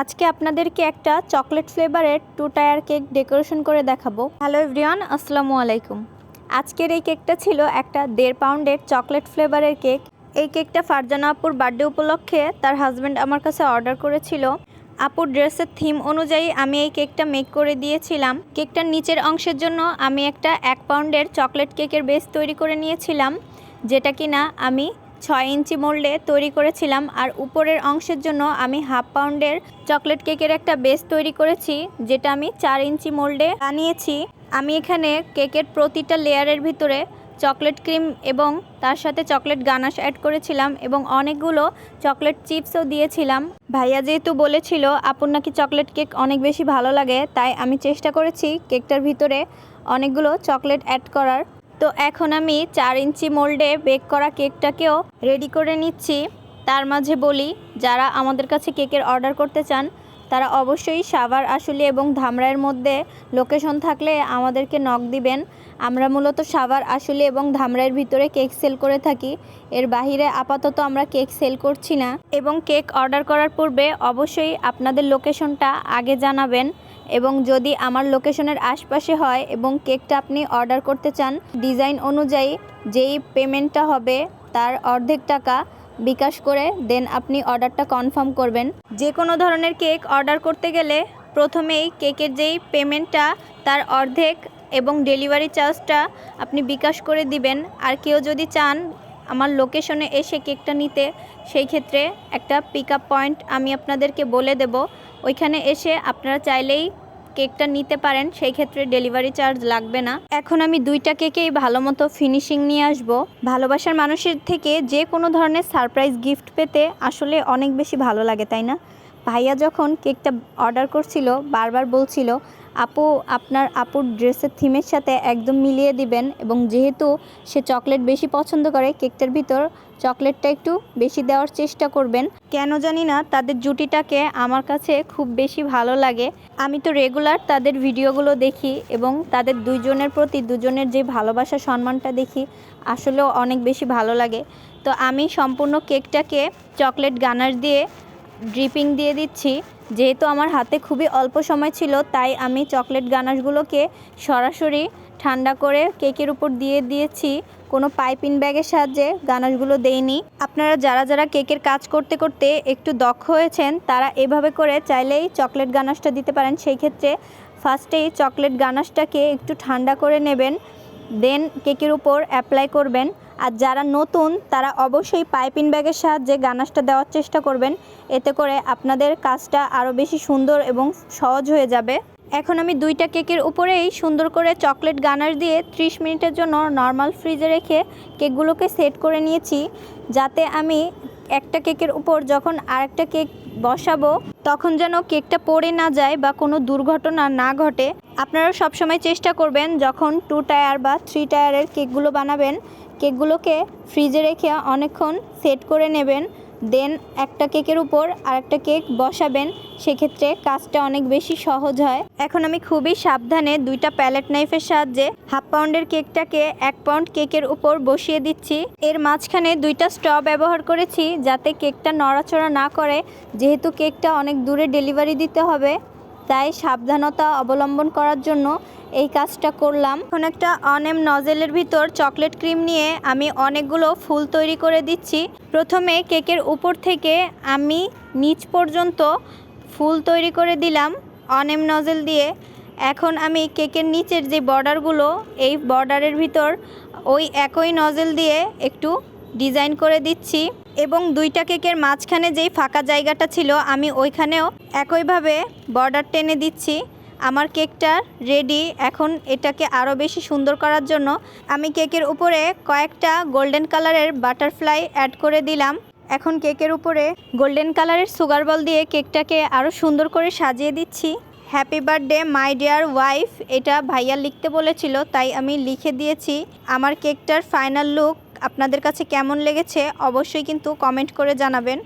আজকে আপনাদেরকে একটা চকলেট ফ্লেভারের টু টায়ার কেক ডেকোরেশন করে দেখাবো। হ্যালো এভরিওয়ান, আসসালামু আলাইকুম। আজকের এই কেকটা ছিল একটা দেড় পাউন্ডের চকলেট ফ্লেভারের কেক। এই কেকটা ফারজানা আপুর বার্থডে উপলক্ষে তার হাজব্যান্ড আমার কাছে অর্ডার করেছিল। আপুর ড্রেসের থিম অনুযায়ী আমি এই কেকটা মেক করে দিয়েছিলাম। কেকটার নিচের অংশের জন্য আমি একটা এক পাউন্ডের চকলেট কেকের বেস তৈরি করে নিয়েছিলাম, যেটা কিনা আমি ছয় ইঞ্চি মোল্ডে তৈরি করেছিলাম আর উপরের অংশের জন্য আমি হাফ পাউন্ডের চকলেট কেকের একটা বেস তৈরি করেছি, যেটা আমি চার ইঞ্চি মোল্ডে বানিয়েছি। আমি এখানে কেকের প্রতিটা লেয়ারের ভিতরে চকলেট ক্রিম এবং তার সাথে চকলেট গানাশ অ্যাড করেছিলাম এবং অনেকগুলো চকলেট চিপসও দিয়েছিলাম। ভাইয়া যেহেতু বলেছিল, আপুর নাকি চকলেট কেক অনেক বেশি ভালো লাগে, তাই আমি চেষ্টা করেছি কেকটার ভিতরে অনেকগুলো চকলেট অ্যাড করার। তো এখন আমি চার ইঞ্চি মোল্ডে বেক করা কেকটাকেও রেডি করে নিচ্ছি। তার মাঝে বলি, যারা আমাদের কাছে কেকের অর্ডার করতে চান তারা অবশ্যই সাভার আসলে এবং ধামরাইয়ের মধ্যে লোকেশন থাকলে আমাদেরকে নক দিবেন। আমরা মূলত সাভার আসলে এবং ধামরাইয়ের ভিতরে কেক সেল করে থাকি। এর বাহিরে আপাতত আমরা কেক সেল করছি না এবং কেক অর্ডার করার পূর্বে অবশ্যই আপনাদের লোকেশনটা আগে জানাবেন এবং যদি আমার লোকেশনের আশপাশে হয় এবং কেকটা আপনি অর্ডার করতে চান ডিজাইন অনুযায়ী যেই পেমেন্টটা হবে তার অর্ধেক টাকা বিকাশ করে, দেন আপনি অর্ডারটা কনফার্ম করবেন। যে কোনো ধরনের কেক অর্ডার করতে গেলে প্রথমেই কেকের যেই পেমেন্টটা, তার অর্ধেক এবং ডেলিভারি চার্জটা আপনি বিকাশ করে দিবেন। আর কেউ যদি চান আমার লোকেশনে এসে কেকটা নিতে, সেই ক্ষেত্রে একটা পিক পয়েন্ট আমি আপনাদেরকে বলে দেব। ওইখানে এসে আপনারা চাইলেই কেকটা নিতে পারেন, সেই ক্ষেত্রে ডেলিভারি চার্জ লাগবে না। এখন আমি দুইটা কেকেই ভালো মতো ফিনিশিং নিয়ে আসব। ভালোবাসার মানুষের থেকে যে কোনো ধরনের সারপ্রাইজ গিফট পেতে আসলে অনেক বেশি ভালো লাগে, তাই না? ভাইয়া যখন কেকটা অর্ডার করছিল, বারবার বলছিল আপু, আপনার আপুর ড্রেসের থিমের সাথে একদম মিলিয়ে দিবেন এবং যেহেতু সে চকলেট বেশি পছন্দ করে কেকটার ভিতর, চকলেটটা একটু বেশি দেওয়ার চেষ্টা করবেন। কেন জানি না, তাদের জুটিটাকে আমার কাছে খুব বেশি ভালো লাগে। আমি তো রেগুলার তাদের ভিডিওগুলো দেখি এবং তাদের দুইজনের প্রতি দুজনের যে ভালোবাসা, সম্মানটা দেখি, আসলেও অনেক বেশি ভালো লাগে। তো আমি সম্পূর্ণ কেকটাকে চকলেট গানার দিয়ে ড্রিপিং দিয়ে দিচ্ছি। যেহেতু আমার হাতে খুবই অল্প সময় ছিল, তাই আমি চকলেট গানাশগুলোকে সরাসরি ঠান্ডা করে কেকের উপর দিয়ে দিয়েছি। কোনো পাইপিং ব্যাগের সাহায্যে গানাশগুলো দেইনি। আপনারা যারা যারা কেকের কাজ করতে করতে একটু দক্ষ হয়েছেন, তারা এভাবে করে চাইলেই চকলেট গানাশটা দিতে পারেন। সেই ক্ষেত্রে ফার্স্টেই চকলেট গানাশটাকে একটু ঠান্ডা করে নেবেন, দেন কেকের উপর অ্যাপ্লাই করবেন। আর যারা নতুন, তারা অবশ্যই পাইপিং ব্যাগের সাহায্যে গানাশটা দেওয়ার চেষ্টা করবেন। এতে করে আপনাদের কাজটা আরও বেশি সুন্দর এবং সহজ হয়ে যাবে। এখন আমি দুইটা কেকের উপরেই সুন্দর করে চকলেট গানার দিয়ে 30 মিনিটের জন্য নর্মাল ফ্রিজে রেখে কেকগুলোকে সেট করে নিয়েছি, যাতে আমি একটা কেকের উপর যখন আরেকটা কেক বসাবো, তখন যেন কেকটা পড়ে না যায় বা কোনো দুর্ঘটনা না ঘটে। আপনারা সবসময় চেষ্টা করবেন যখন টু টায়ার বা থ্রি টায়ারের কেকগুলো বানাবেন, কেকগুলোকে ফ্রিজে রেখে অনেকক্ষণ সেট করে নেবেন। দেন একটা কেকের উপর আর একটা কেক বসাবেন, সেক্ষেত্রে কাজটা অনেক বেশি সহজ হয়। এখন আমি খুবই সাবধানে দুইটা প্যালেট নাইফের সাহায্যে হাফ পাউন্ডের কেকটাকে এক পাউন্ড কেকের উপর বসিয়ে দিচ্ছি। এর মাঝখানে দুইটা স্ট্র ব্যবহার করেছি যাতে কেকটা নড়াচড়া না করে, যেহেতু কেকটা অনেক দূরে ডেলিভারি দিতে হবে। তাই সাবধানতা অবলম্বন করার জন্য এই কাজটা করলাম। এখন একটা অনেম নজেলের ভিতর চকলেট ক্রিম নিয়ে আমি অনেকগুলো ফুল তৈরি করে দিচ্ছি। প্রথমে কেকের উপর থেকে আমি নিচ পর্যন্ত ফুল তৈরি করে দিলাম অনেম নজেল দিয়ে। এখন আমি কেকের নিচের যে বর্ডারগুলো, এই বর্ডারের ভিতর ওই একই নজেল দিয়ে একটু ডিজাইন করে দিচ্ছি। এবং দুইটা কেকের মাঝখানে যেই ফাঁকা জায়গাটা ছিল, আমি ওইখানেও একইভাবে বর্ডার টেনে দিচ্ছি। আমার কেকটা রেডি এখন এটাকে আরও বেশি সুন্দর করার জন্য আমি কেকের উপরে কয়েকটা গোল্ডেন কালারের বাটারফ্লাই অ্যাড করে দিলাম। এখন কেকের উপরে গোল্ডেন কালারের সুগার বল দিয়ে কেকটাকে আরও সুন্দর করে সাজিয়ে দিচ্ছি। Happy birthday my dear wife এটা ভাইয়া লিখতে বলেছিল, তাই আমি লিখে দিয়েছি। আমার কেকটার ফাইনাল লুক আপনাদের কাছে কেমন লেগেছে অবশ্যই কিন্তু কমেন্ট করে জানাবেন।